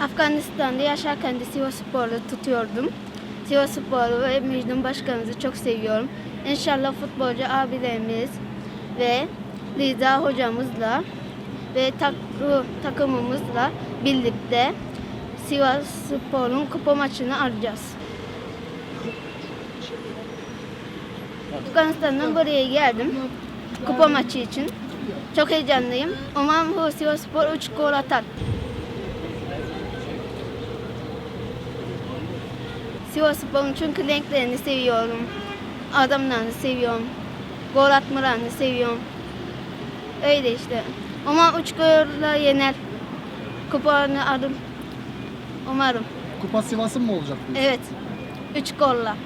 Afganistan'da yaşarken de Sivaspor'u tutuyordum. Sivaspor'u ve Müjdan Başkanımızı çok seviyorum. İnşallah futbolcu abilerimiz ve Liza hocamızla ve takru takımımızla birlikte Sivas Spor'un kupa maçını alacağız. Afganistan'dan buraya geldim kupa maçı için. Çok heyecanlıyım. Umarım bu Sivas Spor 3 gol atar. Sivas Spor'un çünkü renklerini seviyorum. Adamlarını seviyorum. Gol atmalarını seviyorum. Öyle işte. Umarım 3 golle yener. Kupalarını alır. Umarım. Kupa Sivas'ın mı olacak? diyorsun? Evet. 3 golla.